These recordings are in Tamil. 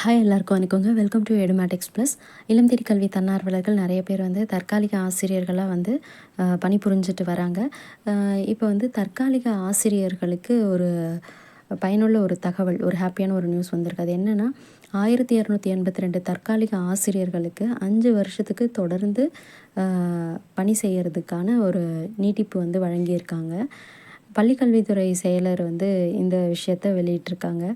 ஹாய் எல்லாருக்கும் வணக்கங்க. வெல்கம் டு எடுமேட்டிக்ஸ் ப்ளஸ் இளம் தேடி கல்வி தன்னார்வலர்கள் நிறைய பேர் வந்து தற்காலிக ஆசிரியர்களாக வந்து பணிபுரிஞ்சிட்டு வராங்க. இப்போ வந்து தற்காலிக ஆசிரியர்களுக்கு ஒரு பயனுள்ள ஒரு தகவல் ஒரு ஹாப்பியான ஒரு நியூஸ் வந்திருக்கு. அது என்னென்னா ஆயிரத்தி இரநூத்தி எண்பத்தி ரெண்டு தற்காலிக ஆசிரியர்களுக்கு அஞ்சு வருஷத்துக்கு தொடர்ந்து பணி செய்கிறதுக்கான ஒரு நீட்டிப்பு வந்து வழங்கியிருக்காங்க. பள்ளிக்கல்வித்துறை செயலர் வந்து இந்த விஷயத்தை வெளியிட்டிருக்காங்க.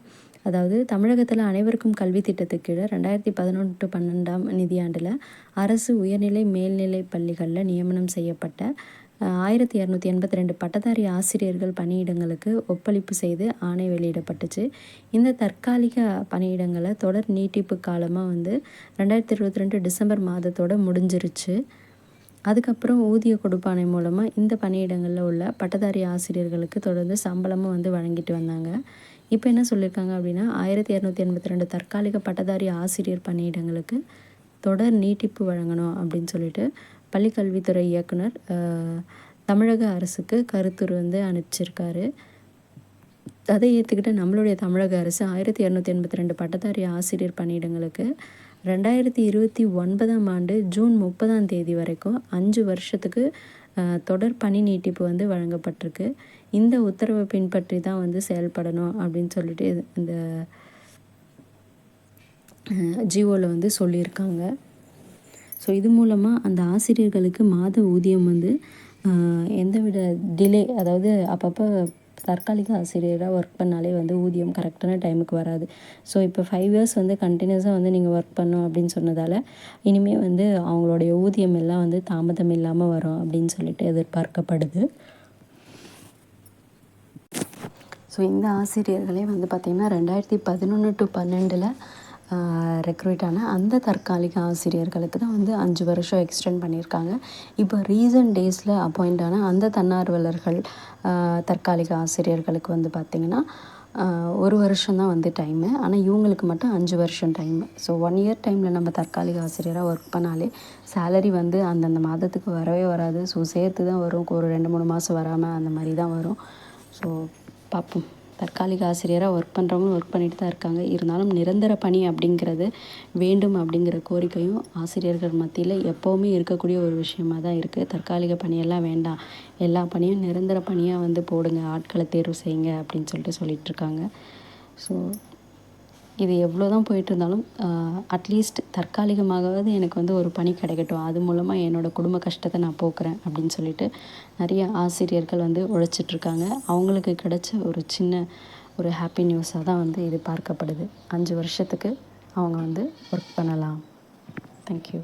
அதாவது தமிழகத்தில் அனைவருக்கும் கல்வி திட்டத்துக்கு கீழே ரெண்டாயிரத்தி பதினொன்று பன்னெண்டாம் நிதியாண்டில் அரசு உயர்நிலை மேல்நிலை பள்ளிகளில் நியமனம் செய்யப்பட்ட ஆயிரத்தி இரநூத்தி எண்பத்தி ரெண்டு பட்டதாரி ஆசிரியர்கள் பணியிடங்களுக்கு ஒப்பளிப்பு செய்து ஆணை வெளியிடப்பட்டுச்சு. இந்த தற்காலிக பணியிடங்களை தொடர் நீட்டிப்பு காலமாக வந்து ரெண்டாயிரத்தி இருபத்தி ரெண்டு டிசம்பர் மாதத்தோட முடிஞ்சிருச்சு. அதுக்கப்புறம் ஊதிய கொடுப்பானை மூலமாக இந்த பணியிடங்களில் உள்ள பட்டதாரி ஆசிரியர்களுக்கு தொடர்ந்து சம்பளமும் வந்து வழங்கிட்டு வந்தாங்க. இப்போ என்ன சொல்லியிருக்காங்க அப்படின்னா ஆயிரத்தி இரநூத்தி எண்பத்தி ரெண்டு தற்காலிக பட்டதாரி ஆசிரியர் பணியிடங்களுக்கு தொடர் நீட்டிப்பு வழங்கணும் அப்படின்னு சொல்லிட்டு பள்ளிக்கல்வித்துறை இயக்குனர் அஹ், தமிழக அரசுக்கு கருத்துரு வந்து அனுப்பிச்சிருக்காரு. அதை ஏற்றுக்கிட்டு நம்மளுடைய தமிழக அரசு ஆயிரத்தி இரநூத்தி எண்பத்தி ரெண்டு பட்டதாரி ஆசிரியர் பணியிடங்களுக்கு ரெண்டாயிரத்தி இருபத்தி ஒன்பதாம் ஆண்டு ஜூன் முப்பதாம் தேதி வரைக்கும் அஞ்சு வருஷத்துக்கு தொடர் பணி நீட்டிப்பு வந்து வழங்கப்பட்டிருக்கு. இந்த உத்தரவை பின்பற்றி தான் வந்து செயல்படணும் அப்படின்னு சொல்லிட்டு இந்த ஜியோவில் வந்து சொல்லியிருக்காங்க. ஸோ இது மூலமாக அந்த ஆசிரியர்களுக்கு மாத ஊதியம் வந்து எந்தவித டிலே அதாவது அப்பப்போ தற்காலிக ஆசிரியராக ஒர்க் பண்ணாலே வந்து ஊதியம் கரெக்டான டைமுக்கு வராது. ஸோ இப்போ ஃபைவ் இயர்ஸ் வந்து கண்டினியூஸாக வந்து நீங்கள் ஒர்க் பண்ணும் அப்படின்னு சொன்னதால் இனிமேல் வந்து அவங்களுடைய ஊதியம் எல்லாம் வந்து தாமதம் இல்லாமல் வரும் அப்படின்னு சொல்லிட்டு எதிர்பார்க்கப்படுது. ஸோ இந்த ஆசிரியர்களே வந்து பார்த்திங்கன்னா ரெண்டாயிரத்தி பதினொன்று டு பன்னெண்டில் ரெக்ரூட் ஆன அந்த தற்காலிக ஆசிரியர்களுக்கு தான் வந்து அஞ்சு வருஷம் எக்ஸ்டெண்ட் பண்ணியிருக்காங்க. இப்போ ரீசன்ட் டேஸில் அப்பாயிண்ட் ஆன அந்த தன்னார்வலர்கள் தற்காலிக ஆசிரியர்களுக்கு வந்து பார்த்திங்கன்னா ஒரு வருஷம் தான் வந்து டைமு ஆனால் இவங்களுக்கு மட்டும் அஞ்சு வருஷம் டைமு ஸோ ஒன் இயர் டைமில் நம்ம தற்காலிக ஆசிரியராக ஒர்க் பண்ணாலே சேலரி வந்து அந்தந்த மாதத்துக்கு வரவே வராது. ஸோ சேர்த்து தான் வரும். ஒரு ரெண்டு மூணு மாதம் வராமல் அந்த மாதிரி தான் வரும். ஸோ பார்ப்போம். தற்காலிக ஆசிரியராக ஒர்க் பண்ணுறவங்களும் ஒர்க் பண்ணிட்டு தான் இருக்காங்க. இருந்தாலும் நிரந்தர பணி அப்படிங்கிறது வேண்டும் அப்படிங்கிற கோரிக்கையும் ஆசிரியர்கள் மத்தியில் எப்போவுமே இருக்கக்கூடிய ஒரு விஷயமா தான் இருக்குது தற்காலிக பணியெல்லாம் வேண்டாம். எல்லா பணியும் நிரந்தர பணியாக வந்து போடுங்க. ஆட்களை தேர்வு செய்யுங்க அப்படின்னு சொல்லிட்டு சொல்லிகிட்ருக்காங்க ஸோ இது எவ்வளோ தான் போயிட்டு இருந்தாலும் அட்லீஸ்ட் தற்காலிகமாகவாவது எனக்கு வந்து ஒரு பணி கிடைக்கட்டும். அது மூலமாக என்னோடய குடும்ப கஷ்டத்தை நான் போக்குறேன் அப்படின்னு சொல்லிட்டு நிறைய ஆசிரியர்கள் வந்து உழைச்சிட்ருக்காங்க அவங்களுக்கு கிடைச்ச ஒரு சின்ன ஒரு ஹாப்பி நியூஸாக தான் வந்து இது பார்க்கப்படுது. அஞ்சு வருஷத்துக்கு அவங்க வந்து ஒர்க் பண்ணலாம். தேங்க்யூ